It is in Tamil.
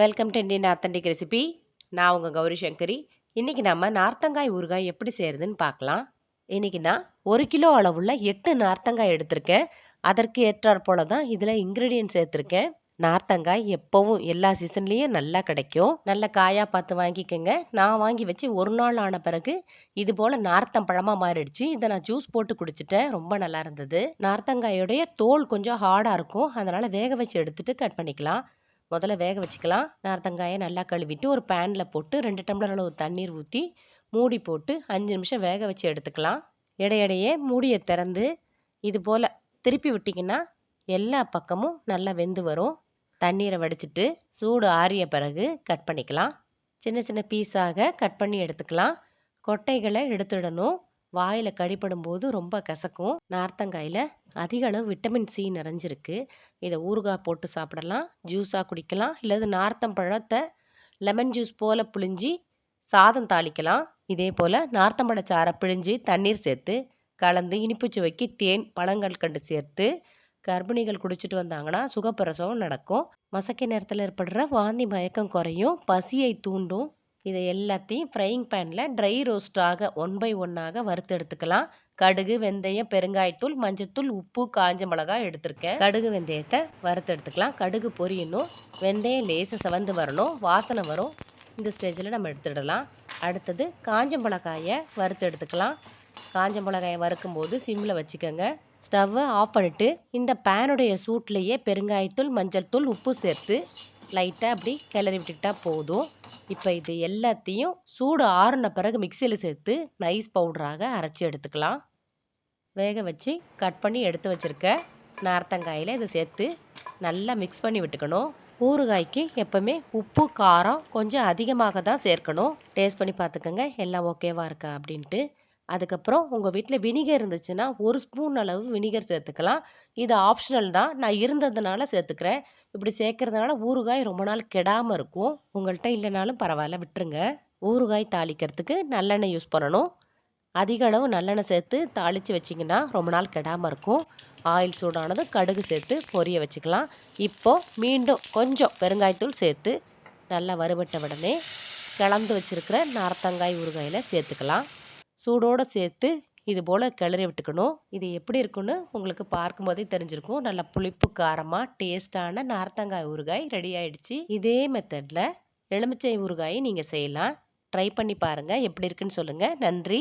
Welcome to Indian authentic recipe நான் உங்கள் கௌரி சங்கரி. இன்றைக்கி நம்ம நார்த்தங்காய் ஊறுகாய் எப்படி செய்கிறதுன்னு பார்க்கலாம். இன்றைக்கி நான் ஒரு கிலோ அளவுள்ள எட்டு நார்த்தங்காய் எடுத்திருக்கேன். அதற்கு ஏற்றாற் போல தான் இதில் இன்க்ரீடியன்ட் சேர்த்துருக்கேன். நார்த்தங்காய் எப்போவும் எல்லா சீசன்லேயும் நல்லா கிடைக்கும். நல்ல காயாக பார்த்து வாங்கிக்கோங்க. நான் வாங்கி வச்சு ஒரு நாள் ஆன பிறகு இது போல் நார்த்தம் பழமாக மாறிடுச்சு. இதை நான் ஜூஸ் போட்டு குடிச்சிட்டேன். ரொம்ப நல்லா இருந்தது. நார்த்தங்காயோடைய தோல் கொஞ்சம் ஹார்டாக இருக்கும். அதனால் வேக வச்சு எடுத்துகிட்டு கட் பண்ணிக்கலாம். முதல்ல வேக வச்சுக்கலாம். நார்த்தங்காயை நல்லா கழுவிட்டு ஒரு பேனில் போட்டு ரெண்டு டம்ளர் அளவு தண்ணீர் ஊற்றி மூடி போட்டு அஞ்சு நிமிஷம் வேக வச்சு எடுத்துக்கலாம். இடையிடையே மூடியை திறந்து இது போல் திருப்பி விட்டிங்கன்னா எல்லா பக்கமும் நல்லா வெந்து வரும். தண்ணீரை வடிச்சிட்டு சூடு ஆறிய பிறகு கட் பண்ணிக்கலாம். சின்ன சின்ன பீஸாக கட் பண்ணி எடுத்துக்கலாம். கொட்டைகளை எடுத்துடணும். வாயில் கடிப்படும் போது ரொம்ப கசக்கும். நார்த்தங்காயில் அதிக அளவு விட்டமின் சி நிறைஞ்சிருக்கு. இதை ஊறுகாய் போட்டு சாப்பிடலாம் ஜூஸாக குடிக்கலாம் இல்லது நார்த்தம் பழத்தை லெமன் ஜூஸ் போல் புழிஞ்சி சாதம் தாளிக்கலாம். இதே போல் நார்த்தம்பழ சாறை பிழிஞ்சு தண்ணீர் சேர்த்து கலந்து இனிப்பு சுவைக்கு தேன் பழங்கள் கண்டு சேர்த்து கர்ப்பிணிகள் குடிச்சிட்டு வந்தாங்கன்னா சுகப்பிரசவம் நடக்கும். மசக்கை நேரத்தில் ஏற்படுற வாந்தி மயக்கம் குறையும் பசியை தூண்டும் இதை எல்லாத்தையும் ஃப்ரைங் பேனில் ட்ரை ரோஸ்ட்டாக ஒன் பை ஒன்னாக வறுத்து எடுத்துக்கலாம். கடுகு வெந்தயம் பெருங்காயத்தூள் மஞ்சத்தூள் உப்பு காஞ்ச மிளகாய் எடுத்திருக்கேன். கடுகு வெந்தயத்தை வறுத்து எடுத்துக்கலாம். கடுகு பொரியணும். வெந்தயம் லேசாக செவந்து வரணும். வாசனை வரும். இந்த ஸ்டேஜில் நம்ம எடுத்துடலாம். அடுத்தது காஞ்ச மிளகாயை வறுத்து எடுத்துக்கலாம். காஞ்ச மிளகாயை வறுக்கும் போது சிம்மில் வச்சுக்கோங்க. ஸ்டவ்வை ஆஃப் பண்ணிவிட்டு இந்த பேனுடைய சூட்லேயே பெருங்காயத்தூள் மஞ்சள் தூள் உப்பு சேர்த்து லைட்டாக அப்படி கிளறி விட்டுக்கிட்டால் போதும். இப்போ இது எல்லாத்தையும் சூடு ஆறுன பிறகு மிக்சியில் சேர்த்து நைஸ் பவுடராக அரைச்சி எடுத்துக்கலாம். வேக வச்சு கட் பண்ணி எடுத்து வச்சுருக்க நார்த்தங்காயில் இதை சேர்த்து நல்லா மிக்ஸ் பண்ணி விட்டுக்கணும். ஊறுகாய்க்கு எப்போவுமே உப்பு காரம் கொஞ்சம் அதிகமாக தான் சேர்க்கணும். டேஸ்ட் பண்ணி பார்த்துக்கோங்க. எல்லாம் ஓகேவாக இருக்கா அப்படின்ட்டு. அதுக்கப்புறம் உங்கள் வீட்டில் வினிகர் இருந்துச்சுன்னா ஒரு ஸ்பூன் அளவு வினிகர் சேர்த்துக்கலாம். இது ஆப்ஷனல் தான். நான் இருந்ததுனால சேர்த்துக்கிறேன். இப்படி சேர்க்கறதுனால ஊறுகாய் ரொம்ப நாள் கெடாமல் இருக்கும். உங்கள்கிட்ட இல்லைனாலும் பரவாயில்ல விட்டுருங்க. ஊறுகாய் தாளிக்கிறதுக்கு நல்லெண்ணெய் யூஸ் பண்ணணும். அதிக அளவு நல்லெண்ணெய் சேர்த்து தாளித்து வச்சிங்கன்னா ரொம்ப நாள் கெடாமல் இருக்கும். ஆயில் சூடானது கடுகு சேர்த்து பொரிய வச்சுக்கலாம். இப்போது மீண்டும் கொஞ்சம் பெருங்காயத்தூள் சேர்த்து நல்லா வறுபட்ட உடனே கலந்து வச்சுருக்கிற நார்த்தங்காய் ஊறுகாயில் சேர்த்துக்கலாம். சூடோடு சேர்த்து இது போல் கிளறி விட்டுக்கணும். இது எப்படி இருக்குன்னு உங்களுக்கு பார்க்கும்போதே தெரிஞ்சிருக்கும். நல்லா புளிப்பு காரமாக டேஸ்டான நார்த்தங்காய் ஊறுகாய் ரெடி ஆயிடுச்சு. இதே மெத்தடில் எலுமிச்சை ஊறுகாயை நீங்கள் செய்யலாம். ட்ரை பண்ணி பாருங்கள் எப்படி இருக்குன்னு சொல்லுங்கள் நன்றி.